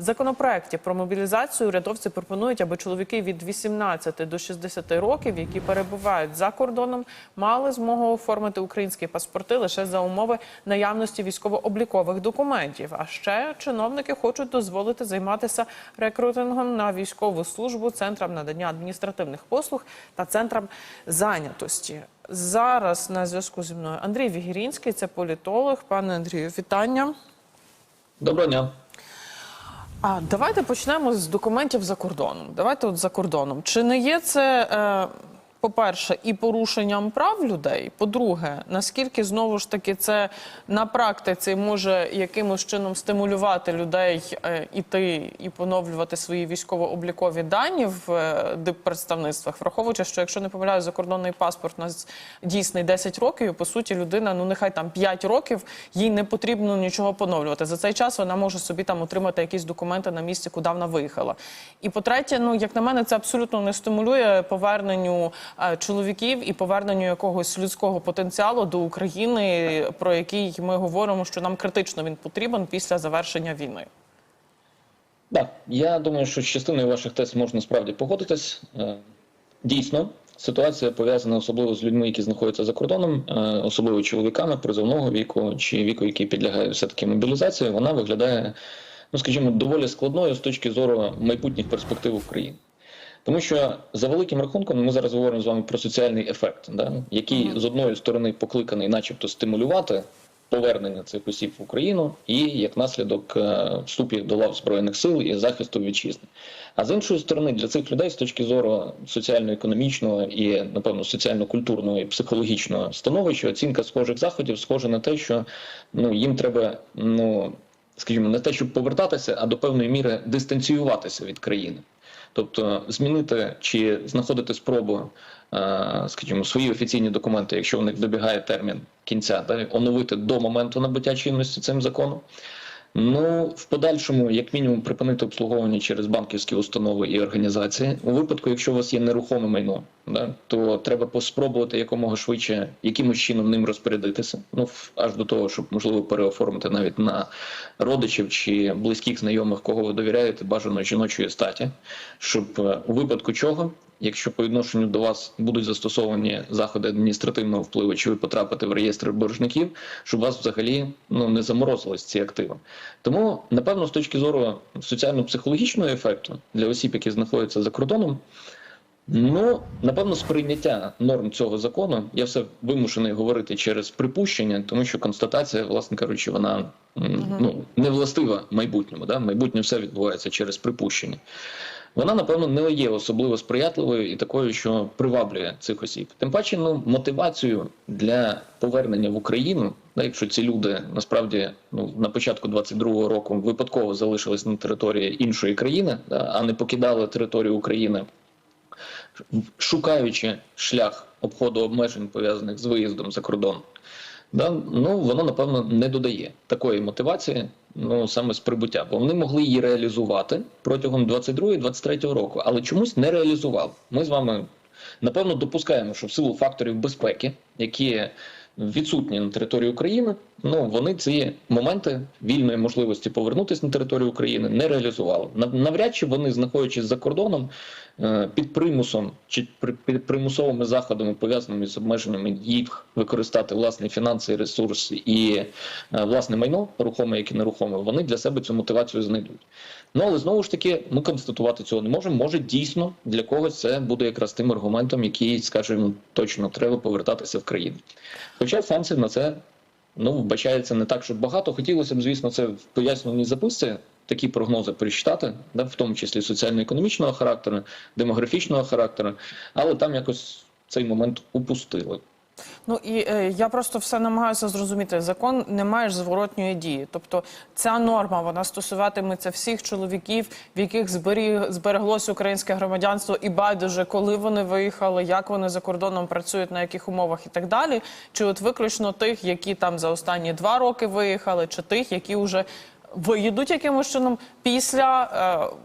В законопроекті про мобілізацію урядовці пропонують, аби чоловіки від 18 до 60 років, які перебувають за кордоном, мали змогу оформити українські паспорти лише за умови наявності військово-облікових документів. А ще чиновники хочуть дозволити займатися рекрутингом на військову службу, центрам надання адміністративних послуг та центрам зайнятості. Зараз на зв'язку зі мною Андрій Вігірінський, це політолог. Пане Андрію, вітання. Доброго дня. А давайте почнемо з документів за кордоном. Давайте от за кордоном. Чи не є це, е, по-перше, і порушенням прав людей? По-друге, наскільки знову ж таки це на практиці може якимось чином стимулювати людей е, іти і поновлювати свої військово-облікові дані в е, диппредставництвах, враховуючи, що якщо не помиляю, закордонний паспорт у нас дійсний 10 років, і по суті людина, ну нехай там 5 років, їй не потрібно нічого поновлювати. За цей час вона може собі там отримати якісь документи на місці, куди вона виїхала. І по-третє, ну як на мене, це абсолютно не стимулює поверненню чоловіків і поверненню якогось людського потенціалу до України, про який ми говоримо, що нам критично він потрібен після завершення війни. Так, я думаю, що з частиною ваших тез можна справді погодитись. Е, Дійсно, ситуація пов'язана особливо з людьми, які знаходяться за кордоном, е, особливо чоловіками призовного віку чи віку, який підлягає все-таки мобілізації, вона виглядає, ну скажімо, доволі складною з точки зору майбутніх перспектив України. Тому що за великим рахунком ми зараз говоримо з вами про соціальний ефект, да? який з одної сторони покликаний, начебто, стимулювати повернення цих осіб в Україну і як наслідок е, вступів до лав збройних сил і захисту вітчизни. А з іншої сторони, для цих людей з точки зору соціально-економічного і напевно соціально-культурного і психологічного становища оцінка схожих заходів схожа на те, що ну їм треба ну скажімо, не те, щоб повертатися, а до певної міри дистанціюватися від країни. Тобто змінити чи знаходити спробу, е, скажімо, свої офіційні документи, якщо у них добігає термін кінця, та оновити до моменту набуття чинності цим законом. Ну, в подальшому, як мінімум, припинити обслуговування через банківські установи і організації. У випадку, якщо у вас є нерухоме майно, да, то треба спробувати якомога швидше якимось чином ним розпорядитися. Ну аж до того, щоб можливо переоформити навіть на родичів чи близьких знайомих, кого ви довіряєте, бажано жіночої статі, щоб е, у випадку чого. Якщо по відношенню до вас будуть застосовані заходи адміністративного впливу, чи ви потрапите в реєстр боржників, щоб вас взагалі ну не заморозились ці активи. Тому, напевно, з точки зору соціально-психологічного ефекту для осіб, які знаходяться за кордоном, ну напевно, сприйняття норм цього закону я все вимушений говорити через припущення, тому що констатація, власне кажучи, вона ну не властива майбутньому. Да? Майбутнє все відбувається через припущення. Вона, напевно, не є особливо сприятливою і такою, що приваблює цих осіб. Тим паче, ну мотивацію для повернення в Україну, да, якщо ці люди насправді ну на початку 22-го року випадково залишились на території іншої країни, да, а не покидали територію України, шукаючи шлях обходу обмежень пов'язаних з виїздом за кордон. Да, ну воно напевно не додає такої мотивації, ну саме з прибуття, бо вони могли її реалізувати протягом 22-23 року, але чомусь не реалізували. Ми з вами напевно допускаємо, що в силу факторів безпеки, які відсутні на території України, ну вони ці моменти вільної можливості повернутися на територію України не реалізували. Нав- Навряд чи вони, знаходячись за кордоном, е, під примусом чи під примусовими заходами, пов'язаними з обмеженнями їх використати власні фінанси, ресурси і е, власне майно, рухоме, як і нерухоме, вони для себе цю мотивацію знайдуть. Ну але знову ж таки, ми констатувати цього не можемо. Може, дійсно для когось це буде якраз тим аргументом, який скаже, ну точно треба повертатися в країну. Хоча шансів на це ну вбачається не так, щоб багато. Хотілося б, звісно, це в пояснювальній записці. Такі прогнози прочитати, да, в тому числі соціально-економічного характеру, демографічного характеру, але там якось цей момент упустили. Ну і е, я просто все намагаюся зрозуміти. Закон не має зворотньої дії. Тобто ця норма вона стосуватиметься всіх чоловіків, в яких зберіг, збереглося українське громадянство, і байдуже, коли вони виїхали, як вони за кордоном працюють, на яких умовах і так далі. Чи от виключно тих, які там за останні два роки виїхали, чи тих, які вже виїдуть якимось чином після е,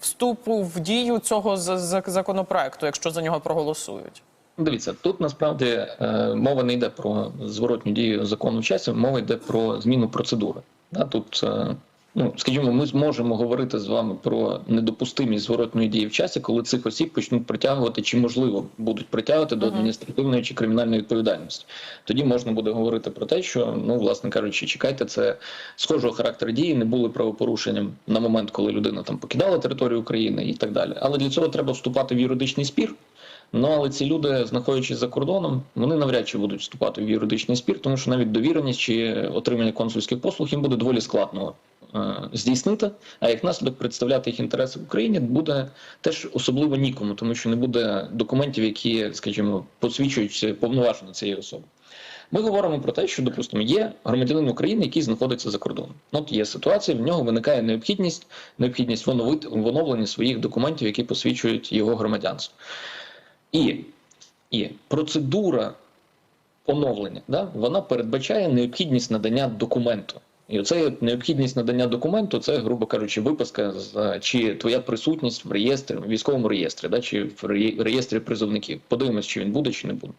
вступу в дію цього законопроекту, якщо за нього проголосують. Дивіться, тут насправді е, мова не йде про зворотню дію закону в часі, мова йде про зміну процедури. Тут е, Ну, скажімо, ми зможемо говорити з вами про недопустимість зворотної дії в часі, коли цих осіб почнуть притягувати, чи можливо будуть притягувати до адміністративної чи кримінальної відповідальності. Тоді можна буде говорити про те, що ну, власне кажучи, чекайте, це схожого характеру дії, не були правопорушенням на момент, коли людина там покидала територію України і так далі. Але для цього треба вступати в юридичний спір. Ну але ці люди, знаходячись за кордоном, вони навряд чи будуть вступати в юридичний спір, тому що навіть довіреність чи отримання консульських послуг їм буде доволі складно е, здійснити. А як наслідок представляти їх інтереси в Україні буде теж особливо нікому, тому що не буде документів, які, скажімо, посвідчують повноваження цієї особи. Ми говоримо про те, що, допустимо, є громадянин України, який знаходиться за кордоном. От є ситуація, в нього виникає необхідність, необхідність в оновленні своїх документів, які посвідчують його громадянство. І, і процедура оновлення, да, вона передбачає необхідність надання документу. І оце необхідність надання документу, це, грубо кажучи, виписка чи твоя присутність в реєстрі, в військовому реєстрі, да, чи в реєстрі призовників. Подивимось, чи він буде, чи не буде.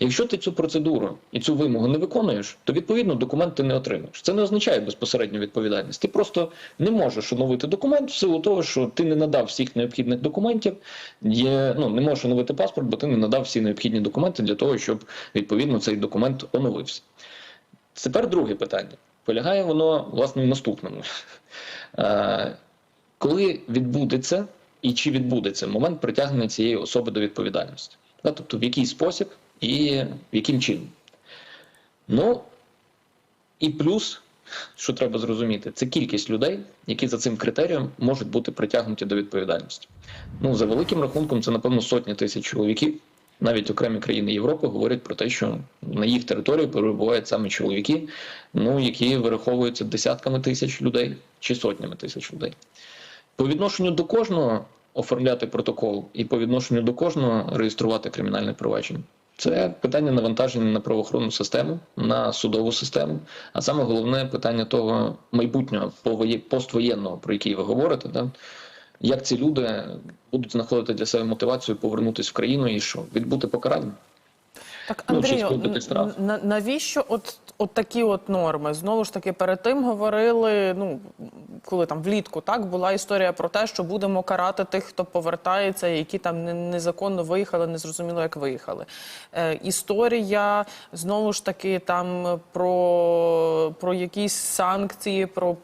Якщо ти цю процедуру і цю вимогу не виконуєш, то відповідно документ ти не отримаєш. Це не означає безпосередню відповідальність. Ти просто не можеш оновити документ в силу того, що ти не надав всіх необхідних документів. Є, ну, не можеш оновити паспорт, бо ти не надав всі необхідні документи для того, щоб відповідно цей документ оновився. Тепер друге питання. Полягає воно власне в наступному. Е, Коли відбудеться і чи відбудеться момент притягнення цієї особи до відповідальності? Тобто в який спосіб і в яким чином? Ну і плюс, що треба зрозуміти, це кількість людей, які за цим критерієм можуть бути притягнуті до відповідальності. Ну, за великим рахунком, це напевно сотні тисяч чоловіків. Навіть окремі країни Європи говорять про те, що на їх території перебувають саме чоловіки, ну які вираховуються десятками тисяч людей чи сотнями тисяч людей. По відношенню до кожного оформляти протокол і по відношенню до кожного реєструвати кримінальне провадження. Це питання навантаження на правоохоронну систему, на судову систему, а саме головне питання того майбутнього поствоєнного, про який ви говорите, да? Як ці люди будуть знаходити для себе мотивацію повернутися в країну і що відбути покарання. Так, Ну, Андрію, ну, на- навіщо от, от такі от норми? Знову ж таки, перед тим говорили, ну, коли там влітку так була історія про те, що будемо карати тих, хто повертається, які там незаконно виїхали, незрозуміло, як виїхали. Е, історія знову ж таки там про, про якісь санкції, про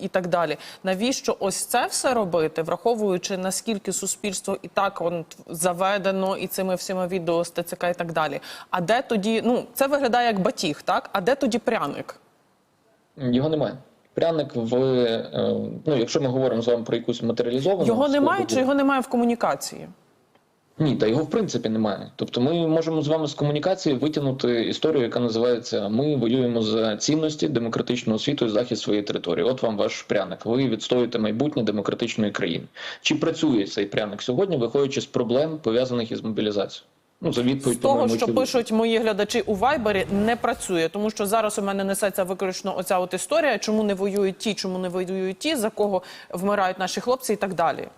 і так далі. Навіщо ось це все робити, враховуючи наскільки суспільство і так он заведено, і цими всіма відео з ТЦК і так далі. А де тоді, ну це виглядає як батіг, так? А де тоді пряник? Його немає. Пряник в е, ну, якщо ми говоримо з вами про якусь матеріалізовану Його немає чи його немає в комунікації? Ні, та його в принципі немає. Тобто ми можемо з вами з комунікації витягнути історію, яка називається Ми воюємо за цінності демократичного світу і захист своєї території. От вам ваш пряник. Ви відстоюєте майбутнє демократичної країни. Чи працює цей пряник сьогодні, виходячи з проблем пов'язаних із мобілізацією? Ну за З того, що пишуть мої глядачі у Вайбері, не працює, тому що зараз у мене несеться виключно оця от історія, чому не воюють ті, чому не воюють ті, за кого вмирають наші хлопці і так далі.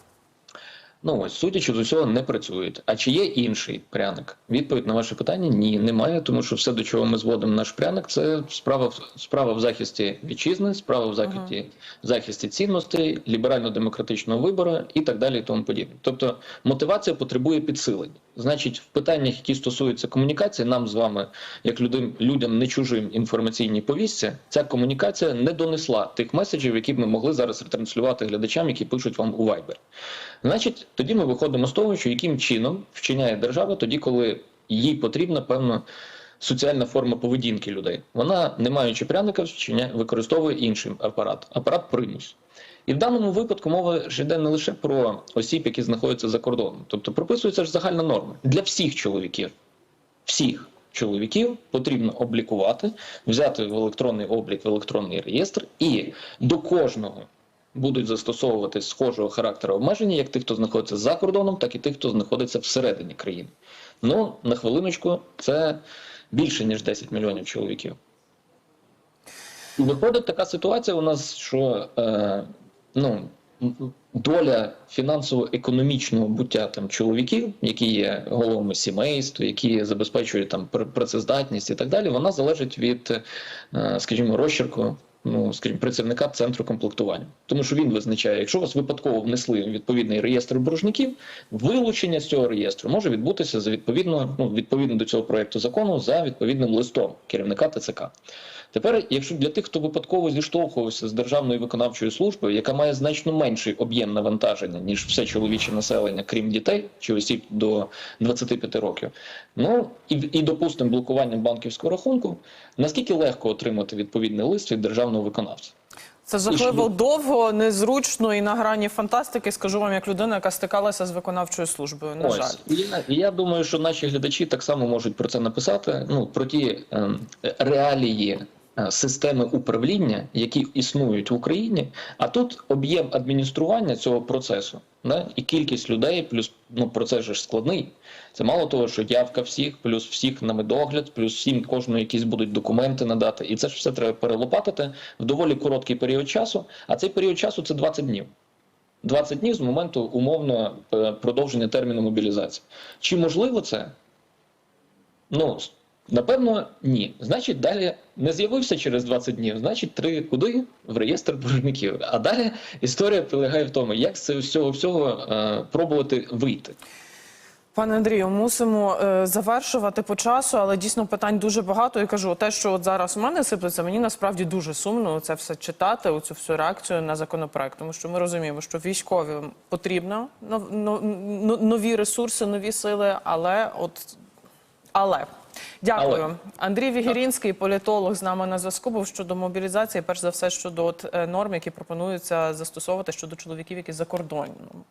Ну ось судячи з усього, не працюють. А чи є інший пряник? Відповідь на ваше питання ні, немає, тому що все, до чого ми зводимо наш пряник, це справа в справа в захисті вітчизни, справа в захисті захисті цінностей, ліберально-демократичного вибору і так далі, і тому подібне. Тобто мотивація потребує підсилення. Значить, в питаннях, які стосуються комунікації, нам з вами, як людям, людям не чужим інформаційній повістці, ця комунікація не донесла тих меседжів, які б ми могли зараз ретранслювати глядачам, які пишуть вам у Viber. Значить, тоді ми виходимо з того, що яким чином вчиняє держава тоді, коли їй потрібна певна соціальна форма поведінки людей. Вона, не маючи пряника, використовує інший апарат, апарат примус. І в даному випадку мова ж йде не лише про осіб, які знаходяться за кордоном. Тобто прописується ж загальна норма для всіх чоловіків. Всіх чоловіків потрібно облікувати, взяти в електронний облік, в електронний реєстр, і до кожного будуть застосовувати схожого характеру обмеження, як тих, хто знаходиться за кордоном, так і тих, хто знаходиться всередині країни. Ну, на хвилиночку, це більше ніж 10 мільйонів чоловіків. Виходить така ситуація у нас, що е, ну, доля фінансово-економічного буття там чоловіків, які є головами сімейств, які забезпечують там пр- працездатність і так далі, вона залежить від, е, скажімо, розчерку ну скажімо, працівника центру комплектування, тому що він визначає, якщо вас випадково внесли відповідний реєстр боржників, вилучення з цього реєстру може відбутися за відповідно, ну відповідно до цього проекту закону за відповідним листом керівника ТЦК. Тепер, якщо для тих, хто випадково зіштовхувався з державною виконавчою службою, яка має значно менший об'єм навантаження ніж все чоловіче населення, крім дітей чи осіб до 25 років, ну і, і допустимо блокування банківського рахунку, наскільки легко отримати відповідний лист від державного виконавця? Це жахливо довго, незручно і на грані фантастики. Скажу вам, як людина, яка стикалася з виконавчою службою. На жаль. Ось і я, я думаю, що наші глядачі так само можуть про це написати. Ну про ті ем, реалії е, системи управління, які існують в Україні. А тут об'єм адміністрування цього процесу, да, і кількість людей, плюс ну процес же ж складний. Це мало того, що явка всіх, плюс всіх на медогляд, плюс всім кожного якісь будуть документи надати, і це ж все треба перелопатити в доволі короткий період часу. А цей період часу це 20 днів. 20 днів з моменту умовно е, продовження терміну мобілізації. Чи можливо це? Ну, напевно, ні. Значить, далі не з'явився через 20 днів, значить, три куди? В реєстр боржників. А далі історія полягає в тому, як з цього всього е, пробувати вийти. Пане Андрію, мусимо е, завершувати по часу, але дійсно питань дуже багато. І кажу, те, що от зараз у мене сиплеться, мені насправді дуже сумно це все читати, оцю всю реакцію на законопроект. Тому що ми розуміємо, що військовим потрібно нов- но- но- нові ресурси, нові сили, але от але. Дякую. Але. Андрій Вігірінський, політолог, з нами на зв'язку був щодо мобілізації. Перш за все щодо от, е, норм, які пропонуються застосовувати щодо чоловіків, які за кордоном.